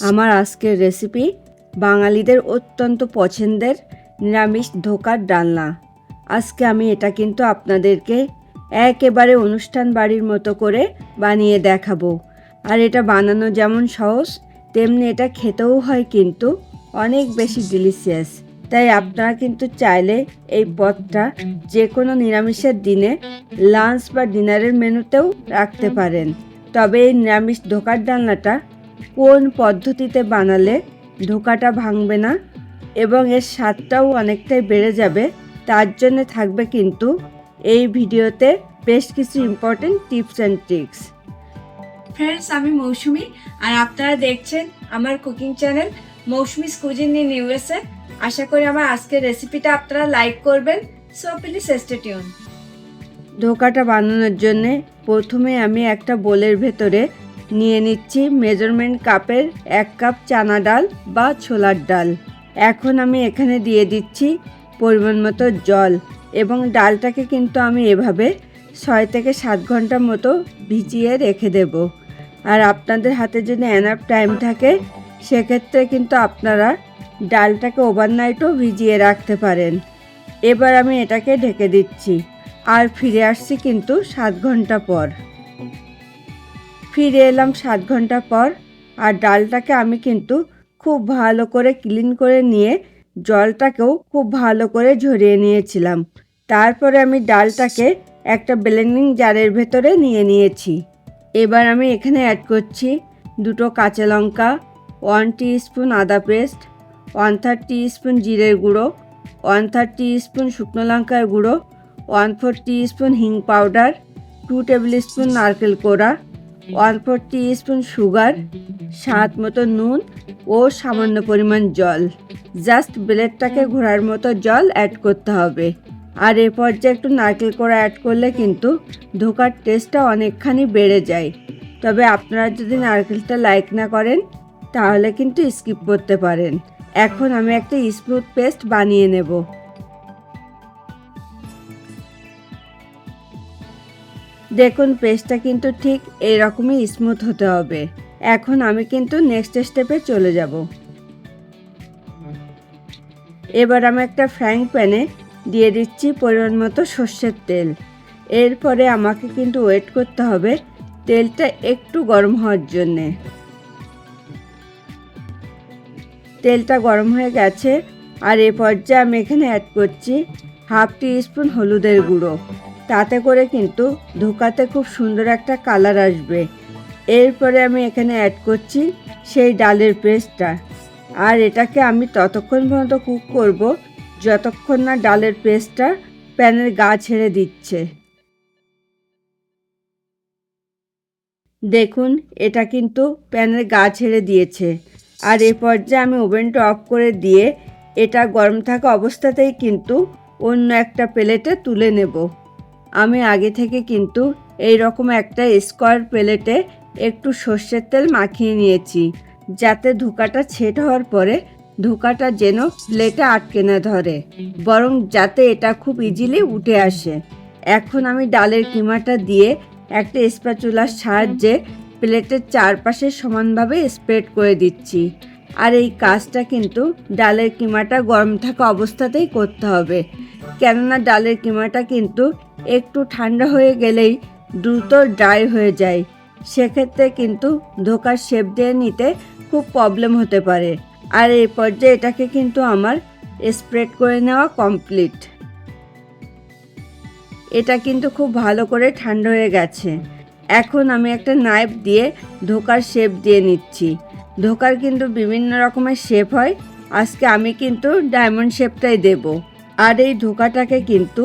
আমার আজকের রেসিপি বাঙালিদের অত্যন্ত পছন্দের নিরামিষ ধোকার ডালনা আজকে আমি এটা কিন্তু আপনাদেরকে একেবারে অনুষ্ঠান বাড়ির মতো করে বানিয়ে দেখাবো। আর এটা বানানো যেমন সহজ, তেমনি এটা খেতেও হয় কিন্তু অনেক বেশি ডিলিশিয়াস তাই আপনারা কিন্তু চাইলে এই পদটা যে কোনো নিরামিষের দিনে লাঞ্চ বা ডিনারের মেনুতেও রাখতে পারেন। তবে এই নিরামিষ ধোকার ডালনাটা কোন পদ্ধতিতে বানালে ধোকাটা ভাঙবে না এবং এর স্বাদটাও অনেকটাই বেড়ে যাবে তার জন্য থাকবে কিন্তু এই ভিডিওতে বেশ কিছু important tips and tricks friends আমি মৌসুমি আর আপনারা দেখছেন আমার cooking channel Mousumi's cuisine in USA আশা করি আমার আজকের রেসিপিটা আপনারা লাইক করবেন সো প্লিজ স্টে টিউন ধোকাটা বানানোর জন্যে প্রথমে আমি একটা বোলের ভেতরে নিয়ে নিচ্ছি মেজারমেন্ট কাপের এক কাপ চানা ডাল বা ছোলার ডাল। এখন আমি এখানে দিয়ে দিচ্ছি পরিমাণ মতো জল এবং ডালটাকে কিন্তু আমি এভাবে ছয় থেকে সাত ঘণ্টা মতো ভিজিয়ে রেখে দেব। আর আপনাদের হাতে যদি এনাফ টাইম থাকে, সেক্ষেত্রে কিন্তু আপনারা ডালটাকে ওভারনাইটও ভিজিয়ে রাখতে পারেন। এবার আমি এটাকে ঢেকে দিচ্ছি। আর ফিরে আসছি কিন্তু সাত ঘণ্টা পর। ফিরে এলাম সাত ঘণ্টা পর আর ডালটাকে আমি কিন্তু খুব ভালো করে ক্লিন করে নিয়ে জলটাকেও খুব ভালো করে ঝরিয়ে নিয়েছিলাম। তারপরে আমি ডালটাকে একটা ব্লেন্ডিং জারের ভেতরে নিয়ে নিয়েছি। এবার আমি এখানে অ্যাড করছি দুটো কাঁচা লঙ্কা ওয়ান স্পুন আদা পেস্ট ওয়ান থার্ড স্পুন জিরের গুঁড়ো ওয়ান থার্ড স্পুন শুকনো লঙ্কার গুঁড়ো ওয়ান ফোর স্পুন হিং পাউডার টু টেবিল স্পুন নারকেল কোড়া ওয়ান ফোর স্পুন সুগার, স্বাদ মতো নুন ও সামান্য পরিমাণ জল। জাস্ট ব্লেডটাকে ঘোরার মতো জল অ্যাড করতে হবে। আর এ পর্যায়ে একটু নারকেল কোড়া অ্যাড করলে কিন্তু ধোকার টেস্টটা অনেকখানি বেড়ে যায়। তবে আপনারা যদি নারকেলটা লাইক না করেন, তাহলে কিন্তু স্কিপ করতে পারেন। এখন আমি একটা স্মুথ পেস্ট বানিয়ে নেব। দেখুন পেস্টটা কিন্তু ঠিক এরকমই স্মুথ হতে হবে। এখন আমি কিন্তু নেক্সট স্টেপে চলে যাব। এবার আমি একটা ফ্রাইং প্যানে দিয়ে দিচ্ছি পরিমাণ মতো সর্ষের তেল। এরপরে আমাকে কিন্তু ওয়েট করতে হবে তেলটা একটু গরম হওয়ার জন্যে। তেলটা গরম হয়ে গেছে, আর এ পর্যায়ে আমি এখানে অ্যাড করছি হাফ টি স্পুন হলুদের গুঁড়ো। তাতে করে কিন্তু ধোকাতে খুব সুন্দর একটা কালার আসবে। এরপরে আমি এখানে অ্যাড করছি সেই ডালের পেস্টটা আর এটাকে আমি ততক্ষণ পর্যন্ত কুক করব, যতক্ষণ না ডালের পেস্টটা প্যানের গা ছেড়ে দিচ্ছে। দেখুন, এটা কিন্তু প্যানের গা ছেড়ে দিয়েছে। আর এ পর্যায়ে আমি ওভেনটা অফ করে দিয়ে এটা গরম থাকা অবস্থাতেই কিন্তু অন্য একটা প্লেটে তুলে নেব। আমি আগে থেকে কিন্তু এই রকম একটা স্কোয়ার প্লেটে একটু সর্ষের তেল মাখিয়ে নিয়েছি, যাতে ধোকাটা ছেট হওয়ার পরে ধোকাটা যেন প্লেটে আটকে না ধরে, বরং যাতে এটা খুব ইজিলি উঠে আসে। এখন আমি ডালের কিমাটা দিয়ে একটা স্প্যাচুলার সাহায্যে প্লেটের চারপাশে সমানভাবে স্প্রেড করে দিচ্ছি। আর এই কাজটা কিন্তু ডালের কিমাটা গরম থাকা অবস্থাতেই করতে হবে। কেননা ডালের কিমাটা কিন্তু একটু ঠান্ডা হয়ে গেলেই দ্রুত ড্রাই হয়ে যায়। সেক্ষেত্রে কিন্তু ধোকার শেপ দিয়ে নিতে খুব প্রবলেম হতে পারে। আর এই পর্যায়ে এটাকে কিন্তু আমার স্প্রেড করে নেওয়া কমপ্লিট। এটা কিন্তু খুব ভালো করে ঠান্ডা হয়ে গেছে। এখন আমি একটা নাইফ দিয়ে ধোকার শেপ দিয়ে নিচ্ছি। ধোকার কিন্তু বিভিন্ন রকমের শেপ হয়। আজকে আমি কিন্তু ডায়মন্ড শেপটাই দেব। আর এই ধোকাটাকে কিন্তু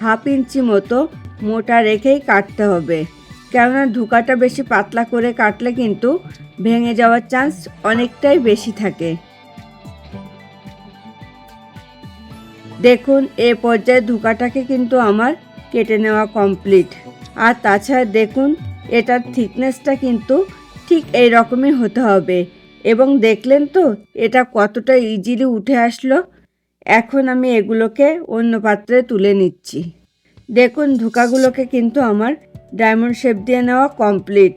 হাফ ইঞ্চি মতো মোটা রেখেই কাটতে হবে। কেননা ধোকাটা বেশি পাতলা করে কাটলে কিন্তু ভেঙে যাওয়ার চান্স অনেকটাই বেশি থাকে। দেখুন, এ পর্যায়ে ধোকাটাকে কিন্তু আমার কেটে নেওয়া কমপ্লিট আর তাছাড়া দেখুন, এটার থিকনেসটা কিন্তু ঠিক এই রকমই হতে হবে। এবং দেখলেন তো, এটা কতটা ইজিলি উঠে আসলো। এখন আমি এগুলোকে অন্য পাত্রে তুলে নিচ্ছি। দেখুন, ধোকাগুলোকে কিন্তু আমার ডায়মন্ড শেপ দিয়ে নেওয়া কমপ্লিট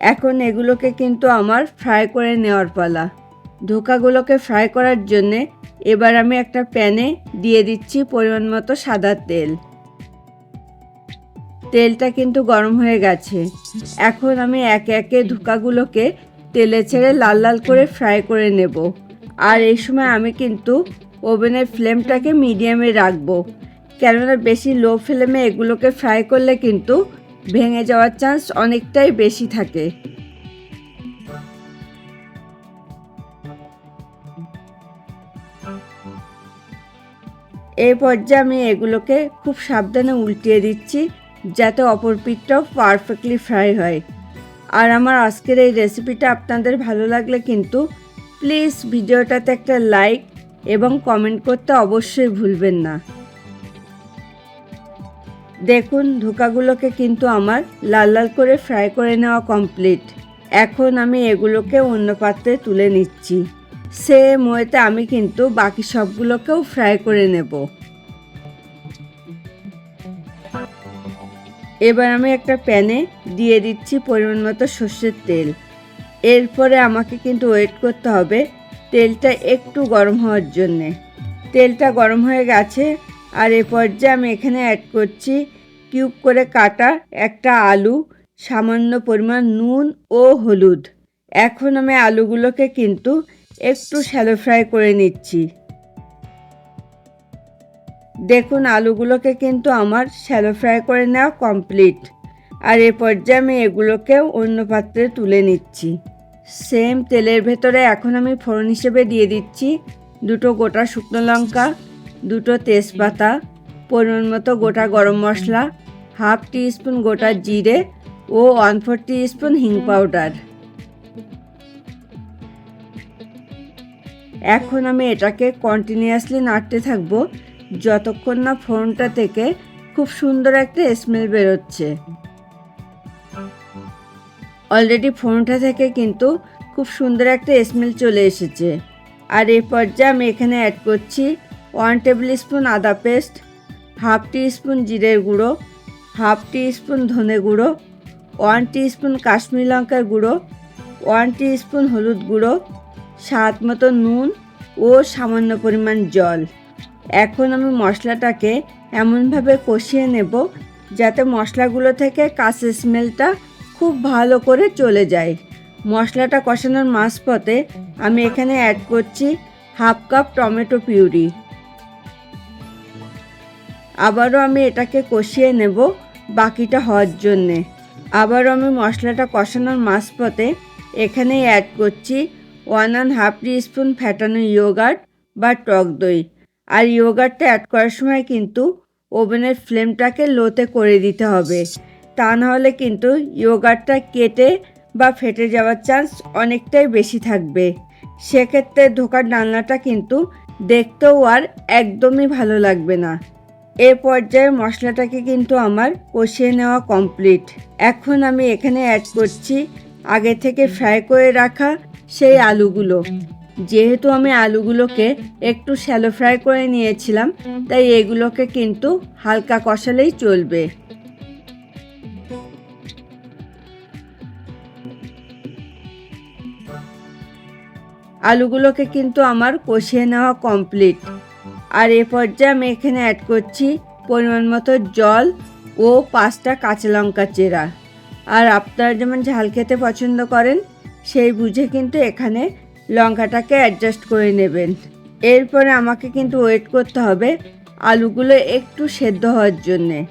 এখন এগুলোকে কিন্তু আমার ফ্রাই করে নেওয়ার পালা। ধোকাগুলোকে ফ্রাই করার জন্যে এবার আমি একটা প্যানে দিয়ে দিচ্ছি পরিমাণ মতো সাদা তেল। তেলটা কিন্তু গরম হয়ে গেছে। এখন আমি একে একে ধোকাগুলোকে তেলে ছেড়ে লাল লাল করে ফ্রাই করে নেব। আর এই সময় আমি কিন্তু ওভেনের ফ্লেমটাকে মিডিয়ামে রাখব। কেননা বেশি লো ফ্লেমে এগুলোকে ফ্রাই করলে কিন্তু ভেঙে যাওয়ার চান্স অনেকটাই বেশি থাকে। এই পর্যায়ে আমি এগুলোকে খুব সাবধানে উল্টিয়ে দিচ্ছি। যাতে অপর পিঠটাও পারফেক্টলি ফ্রাই হয়। আর আমার আজকের এই রেসিপিটা আপনাদের ভালো লাগলে কিন্তু প্লিজ ভিডিওটাতে একটা লাইক এবং কমেন্ট করতে অবশ্যই ভুলবেন না। দেখুন, ধোকাগুলোকে কিন্তু আমার লাল লাল করে ফ্রাই করে নেওয়া কমপ্লিট এখন আমি এগুলোকে অন্য পাত্রে তুলে নিচ্ছি। সে ওয়েতে আমি কিন্তু বাকি সবগুলোকেও ফ্রাই করে নেব। এবার আমি একটা প্যানে দিয়ে দিচ্ছি পরিমাণ মতো সর্ষের তেল। এরপরে আমাকে কিন্তু ওয়েট করতে হবে তেলটা একটু গরম হওয়ার জন্যে। তেলটা গরম হয়ে গেছে আর এ পর্যায়ে আমি এখানে অ্যাড করছি কিউব করে কাটা একটা আলু, সামান্য পরিমাণ নুন ও হলুদ। এখন আমি আলুগুলোকে কিন্তু একটু শ্যালো ফ্রাই করে নিচ্ছি। দেখুন আলুগুলোকে কিন্তু আমার শ্যালো ফ্রাই করে নেওয়া কমপ্লিট আর এ পর্যায়ে আমি এগুলোকেও অন্য পাত্রে তুলে নিচ্ছি। সেম তেলের ভেতরে এখন আমি ফোড়ন হিসেবে দিয়ে দিচ্ছি। দুটো গোটা শুকনো লঙ্কা, দুটো তেজপাতা পরিমাণ মতো গোটা গরম মশলা, হাফ টি স্পুন গোটা জিরে ও ওয়ান ফোর টি স্পুন হিং পাউডার এখন আমি এটাকে কন্টিনিউয়াসলি নাড়তে থাকব। যতক্ষণ না ফোড়নটা থেকে খুব সুন্দর একটা স্মেল বেরোচ্ছে। অলরেডি ফোনটা থেকে কিন্তু খুব সুন্দর একটা স্মেল চলে এসেছে। আর এই পর্যায়ে আমি এখানে অ্যাড করছি ওয়ান টেবিল স্পুন আদা পেস্ট হাফ টি স্পুন জিরের গুঁড়ো হাফ টি স্পুন ধনে গুঁড়ো ওয়ান টি স্পুন কাশ্মীর লঙ্কার গুঁড়ো ওয়ান টি স্পুন হলুদ গুঁড়ো, স্বাদ মতো নুন ও সামান্য পরিমাণ জল। এখন আমি মশলাটাকে এমনভাবে কষিয়ে নেব যাতে মশলাগুলো থেকে কাঁচের স্মেলটা খুব ভালো করে চলে যায়। মশলাটা কষানোর মাঝপথে আমি এখানে অ্যাড করছি হাফ কাপ টমেটো পিউরি। আবারও আমি এটাকে কষিয়ে নেব বাকিটা হওয়ার জন্যে। আবারও আমি মশলাটা কষানোর মাঝপথে এখানেই অ্যাড করছি one and half tea spoon ফ্যাটানো yogurt বা টক দই। আর ইয়োগার্টটা অ্যাড করার সময় কিন্তু ওভেনের ফ্লেমটাকে লোতে করে দিতে হবে। তা নাহলে কিন্তু ইয়োগার্টটা কেটে বা ফেটে যাওয়ার চান্স অনেকটাই বেশি থাকবে। সেক্ষেত্রে ধোকার ডালনাটা কিন্তু দেখতেও আর একদমই ভালো লাগবে না। এ পর্যায়ে মশলাটাকে কিন্তু আমার কষিয়ে নেওয়া কমপ্লিট এখন আমি এখানে অ্যাড করছি আগে থেকে ফ্রাই করে রাখা সেই আলুগুলো। যেহেতু আমি আলুগুলোকে একটু শ্যালো ফ্রাই করে নিয়েছিলাম, তাই এগুলোকে কিন্তু হালকা কষালেই চলবে। আলুগুলোকে কিন্তু আমার কষিয়ে নেওয়া কমপ্লিট আর এ পর্যায়ে আমি এখানে অ্যাড করছি পরিমাণ মতো জল ও পাঁচটা কাঁচা লঙ্কা চেরা। আর আপনারা যেমন ঝাল খেতে পছন্দ করেন, সেই বুঝে কিন্তু এখানে লঙ্কাটাকে অ্যাডজাস্ট করে নেবেন। এরপরে আমাকে কিন্তু ওয়েট করতে হবে আলুগুলো একটু সেদ্ধ হওয়ার জন্যে।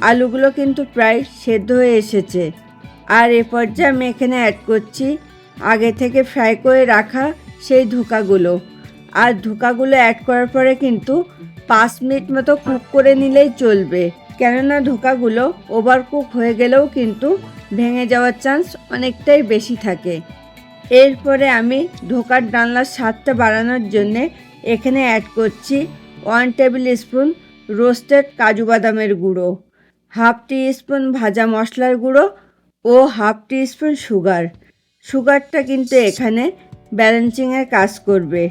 আলুগুলো কিন্তু প্রায় সেদ্ধ হয়ে এসেছে। আর এ পর্যায়ে আমি এখানে অ্যাড করছি আগে থেকে ফ্রাই করে রাখা সেই ধোকাগুলো। আর ধোকাগুলো অ্যাড করার পরে কিন্তু পাঁচ মিনিট মতো কুক করে নিলেই চলবে। কেননা ধোকাগুলো ওভার কুক হয়ে গেলেও কিন্তু ভেঙে যাওয়ার চান্স অনেকটাই বেশি থাকে। এরপরে আমি ধোকার ডালনার স্বাদটা বাড়ানোর জন্যে এখানে অ্যাড করছি ওয়ান টেবিল স্পুন রোস্টেড কাজু বাদামের গুঁড়ো হাফ টি স্পুন ভাজা মশলার গুঁড়ো ও হাফ টি স্পুন সুগার সুগারটা কিন্তু এখানে ব্যালেন্সিংয়ের কাজ করবে।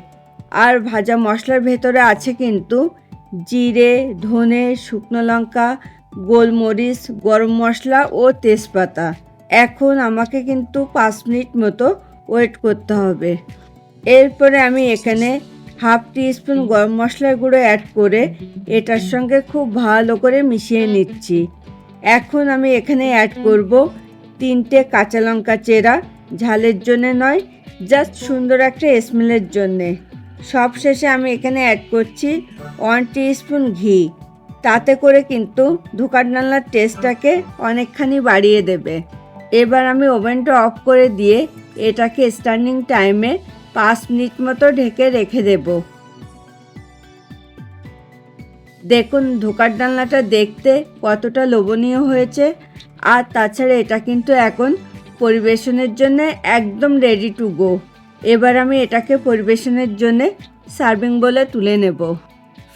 আর ভাজা মশলার ভেতরে আছে কিন্তু জিরে, ধনে, শুকনো লঙ্কা গোলমরিচ, গরম মশলা ও তেজপাতা। এখন আমাকে কিন্তু পাঁচ মিনিট মতো ওয়েট করতে হবে। এরপরে আমি এখানে হাফ টি স্পুন গরম মশলার গুঁড়ো অ্যাড করে এটার সঙ্গে খুব ভালো করে মিশিয়ে নিচ্ছি। এখন আমি এখানে অ্যাড করব তিনটে কাঁচা লঙ্কা চেরা, ঝালের জন্যে নয় জাস্ট সুন্দর একটা স্মেলের জন্যে। সব শেষে আমি এখানে অ্যাড করছি ওয়ান টি স্পুন ঘি। তাতে করে কিন্তু ধোকার ডালনার টেস্টটাকে অনেকখানি বাড়িয়ে দেবে। এবার আমি ওভেনটা অফ করে দিয়ে এটাকে স্ট্যান্ডিং টাইমে পাঁচ মিনিট মতো ঢেকে রেখে দেব। দেখুন ধোকার ডালনাটা দেখতে কতটা লোভনীয় হয়েছে। আর তাছাড়া এটা কিন্তু এখন পরিবেশনের জন্য একদম রেডি টু গো এবার আমি এটাকে পরিবেশনের জন্য সার্ভিং বলে তুলে নেব।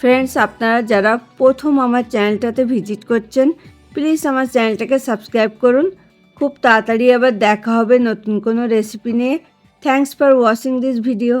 ফ্রেন্ডস আপনারা যারা প্রথম আমার চ্যানেলটাতে ভিজিট করছেন প্লিজ আমার চ্যানেলটাকে সাবস্ক্রাইব করুন। খুব তাড়াতাড়ি আবার দেখা হবে নতুন কোনো রেসিপি নিয়ে। Thanks for watching this video